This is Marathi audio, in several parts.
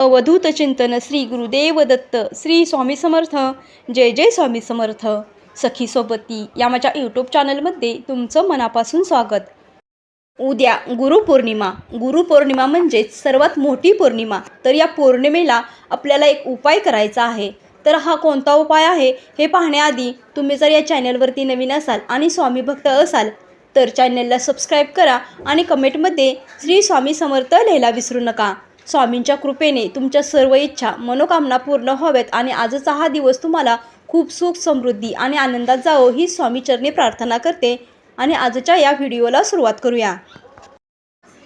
अवधूत चिंतन श्री गुरुदेव दत्त श्री स्वामी समर्थ. जय जय स्वामी समर्थ. सखी सोबती या माझ्या यूट्यूब चॅनलमध्ये तुमचं मनापासून स्वागत. उद्या गुरुपौर्णिमा गुरुपौर्णिमा म्हणजेच सर्वात मोठी पौर्णिमा. तर या पौर्णिमेला आपल्याला एक उपाय करायचा आहे. तर हा कोणता उपाय आहे हे पाहण्याआधी तुम्ही जर या चॅनलवरती नवीन असाल आणि स्वामी भक्त असाल तर चॅनलला सबस्क्राईब करा आणि कमेंटमध्ये श्री स्वामी समर्थ लिहायला विसरू नका. स्वामींच्या कृपेने तुमच्या सर्व इच्छा मनोकामना पूर्ण व्हाव्यात आणि आजचा हा दिवस तुम्हाला खूप सुख समृद्धी आणि आनंदात जावो ही स्वामीचरणी प्रार्थना करते. आणि आजच्या या व्हिडिओला सुरुवात करूया.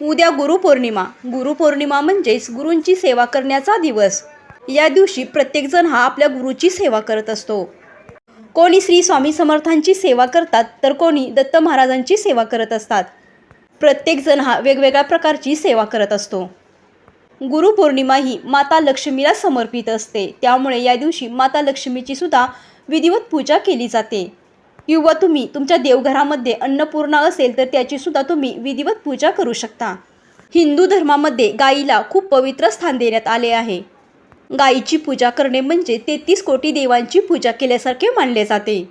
उद्या गुरुपौर्णिमा. गुरुपौर्णिमा म्हणजेच गुरूंची सेवा करण्याचा दिवस. या दिवशी प्रत्येकजण हा आपल्या गुरुची सेवा करत असतो. कोणी श्री स्वामी समर्थांची सेवा करतात तर कोणी दत्त महाराजांची सेवा करत असतात. प्रत्येकजण हा वेगवेगळ्या प्रकारची सेवा करत असतो. गुरुपौर्णिमा ही माता लक्ष्मीला समर्पित असते. त्यामुळे या दिवशी माता लक्ष्मीची सुद्धा विधिवत पूजा केली जाते. किंवा तुम्ही तुमच्या देवघरामध्ये अन्नपूर्णा असेल तर त्याची सुद्धा तुम्ही विधिवत पूजा करू शकता. हिंदू धर्मामध्ये गाईला खूप पवित्र स्थान देण्यात आले आहे. गाईची पूजा करणे म्हणजे तेहतीस कोटी देवांची पूजा केल्यासारखे मानले जाते.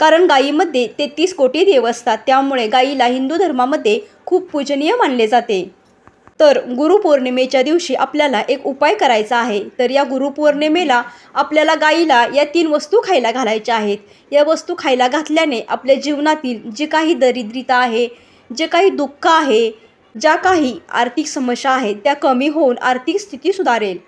कारण गायीमध्ये तेहतीस कोटी देव असतात त्यामुळे गाईला हिंदू धर्मामध्ये खूप पूजनीय मानले जाते. तर गुरुपौर्णिमेच्या दिवशी आपल्याला एक उपाय करायचा आहे. तर या गुरुपौर्णिमेला आपल्याला गाईला या तीन वस्तू खायला घालायच्या आहेत. या वस्तू खायला घातल्याने आपल्या जीवनातील जे काही दरिद्रता आहे जे काही दुःख आहे ज्या काही आर्थिक समस्या आहेत त्या कमी होऊन आर्थिक स्थिती सुधारेल.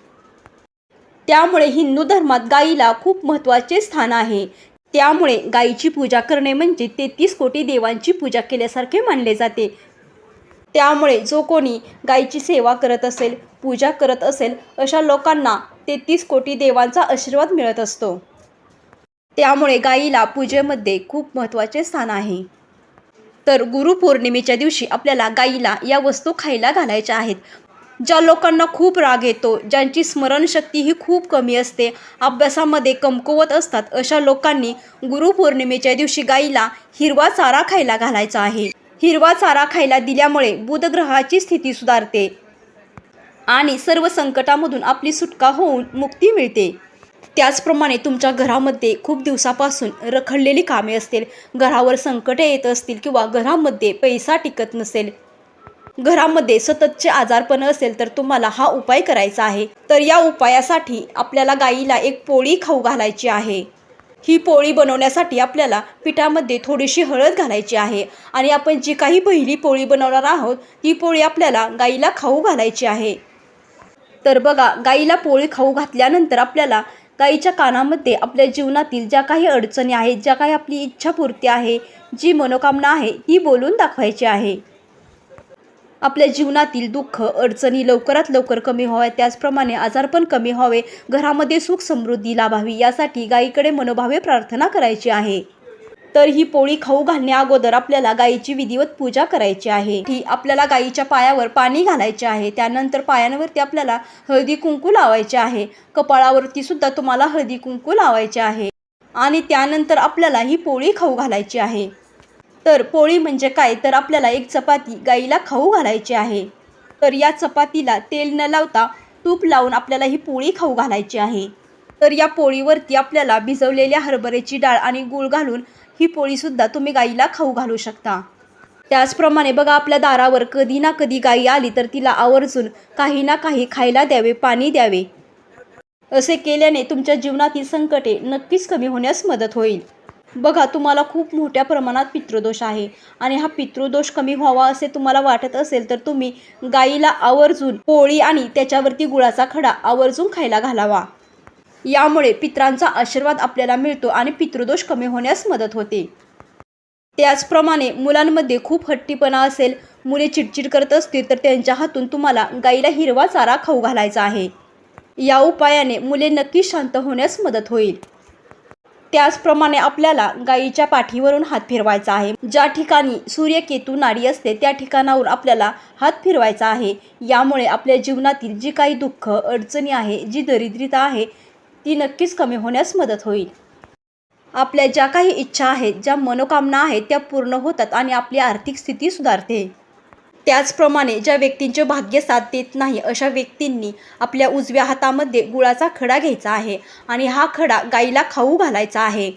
त्यामुळे हिंदू धर्मात गाईला खूप महत्त्वाचे स्थान आहे. त्यामुळे गाईची पूजा करणे म्हणजे तेहतीस कोटी देवांची पूजा केल्यासारखे मानले जाते. त्यामुळे जो कोणी गाईची सेवा करत असेल पूजा करत असेल अशा लोकांना तेहतीस कोटी देवांचा आशीर्वाद मिळत असतो. त्यामुळे गाईला पूजेमध्ये खूप महत्त्वाचे स्थान आहे. तर गुरुपौर्णिमेच्या दिवशी आपल्याला गाईला या वस्तू खायला घालायच्या आहेत. ज्या लोकांना खूप राग येतो ज्यांची स्मरणशक्ती ही खूप कमी असते अभ्यासामध्ये कमकुवत असतात अशा लोकांनी गुरुपौर्णिमेच्या दिवशी गाईला हिरवा चारा खायला घालायचा आहे. हिरवा चारा खायला दिल्यामुळे बुधग्रहाची स्थिती सुधारते. आणि सर्व संकटामधून आपली सुटका होऊन मुक्ती मिळते. त्याचप्रमाणे तुमच्या घरामध्ये खूप दिवसापासून रखडलेली कामे असतील घरावर संकटे येत असतील किंवा घरामध्ये पैसा टिकत नसेल घरामध्ये सततचे आजारपण असेल तर तुम्हाला हा उपाय करायचा आहे. तर या उपायासाठी आपल्याला गाईला एक पोळी खाऊ घालायची आहे. ही पोळी बनवण्यासाठी आपल्याला पिठामध्ये थोडीशी हळद घालायची आहे. आणि आपण जी काही पहिली पोळी बनवणार आहोत ही पोळी आपल्याला गाईला खाऊ घालायची आहे. तर बघा गाईला पोळी खाऊ घातल्यानंतर आपल्याला गाईच्या कानामध्ये आपल्या जीवनातील ज्या काही अडचणी आहेत ज्या काही आपली इच्छापूर्ती आहे जी मनोकामना आहे ती बोलून दाखवायची आहे. आपल्या जीवनातील दुःख अडचणी लवकरात लवकर कमी व्हाव्या त्याचप्रमाणे आजारपण कमी व्हावे. घरामध्ये सुख समृद्धी लाभावी. यासाठी गायीकडे मनोभावे प्रार्थना करायची आहे. तर ही पोळी खाऊ घालण्या अगोदर आपल्याला गायीची विधिवत पूजा करायची आहे. ही आपल्याला गायीच्या पायावर पाणी घालायचे आहे. त्यानंतर पायांवरती आपल्याला हळदी कुंकू लावायचे आहे. कपाळावरती सुद्धा तुम्हाला हळदी कुंकू लावायचे आहे. आणि त्यानंतर आपल्याला ही पोळी खाऊ घालायची आहे. तर पोळी म्हणजे काय? तर आपल्याला एक चपाती गाईला खाऊ घालायची आहे. तर या चपातीला तेल न लावता तूप लावून आपल्याला ही पोळी खाऊ घालायची आहे. तर या पोळीवरती आपल्याला भिजवलेल्या हरभऱ्याची डाळ आणि गूळ घालून ही पोळीसुद्धा तुम्ही गाईला खाऊ घालू शकता. त्याचप्रमाणे बघा आपल्या दारावर कधी ना कधी गाई आली तर तिला आवर्जून काही ना काही खायला द्यावे पाणी द्यावे. असे केल्याने तुमच्या जीवनातील संकटे नक्कीच कमी होण्यास मदत होईल. बघा तुम्हाला खूप मोठ्या प्रमाणात पितृदोष आहे आणि हा पितृदोष कमी व्हावा असे तुम्हाला वाटत असेल तर तुम्ही गाईला आवर्जून पोळी आणि त्याच्यावरती गुळाचा खडा आवर्जून खायला घालावा. यामुळे पित्रांचा आशीर्वाद आपल्याला मिळतो आणि पितृदोष कमी होण्यास मदत होते. त्याचप्रमाणे मुलांमध्ये खूप हट्टीपणा असेल मुले चिडचिड करत असतील तर त्यांच्या हातून तुम्हाला गाईला हिरवा चारा खाऊ घालायचा आहे. या उपायाने मुले नक्की शांत होण्यास मदत होईल. त्याचप्रमाणे आपल्याला गायीच्या पाठीवरून हात फिरवायचा आहे. ज्या ठिकाणी सूर्यकेतू नाडी असते त्या ठिकाणावर आपल्याला हात फिरवायचा आहे. यामुळे आपल्या जीवनातील जी काही दुःख अडचणी आहे जी दरिद्रता आहे ती नक्कीच कमी होण्यास मदत होईल. आपल्या ज्या काही इच्छा आहेत ज्या मनोकामना आहेत त्या पूर्ण होतात आणि आपली आर्थिक स्थिती सुधारते. त्याचप्रमाणे ज्या व्यक्तींचे भाग्य साथ देत नाही अशा व्यक्तींनी आपल्या उजव्या हातामध्ये गुळाचा खडा घ्यायचा आहे आणि हा खडा गाईला खाऊ घालायचा आहे.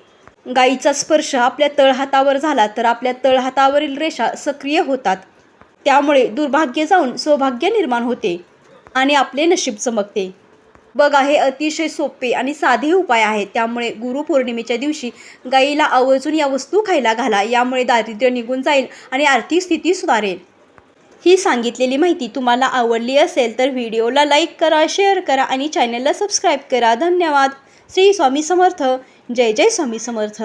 गाईचा स्पर्श आपल्या तळहातावर झाला तर आपल्या तळहातावरील रेषा सक्रिय होतात. त्यामुळे दुर्भाग्य जाऊन सौभाग्य निर्माण होते आणि आपले नशीब चमकते. बघा हे अतिशय सोपे आणि साधे उपाय आहेत. त्यामुळे गुरुपौर्णिमेच्या दिवशी गाईला आवर्जून या वस्तू खायला घाला. यामुळे दारिद्र्य निघून जाईल आणि आर्थिक स्थिती सुधारेल. ही सांगितलेली माहिती तुम्हाला आवडली असेल तर व्हिडिओला लाईक करा शेअर करा आणि चॅनलला सबस्क्राईब करा. धन्यवाद. श्री स्वामी समर्थ. जय जय स्वामी समर्थ.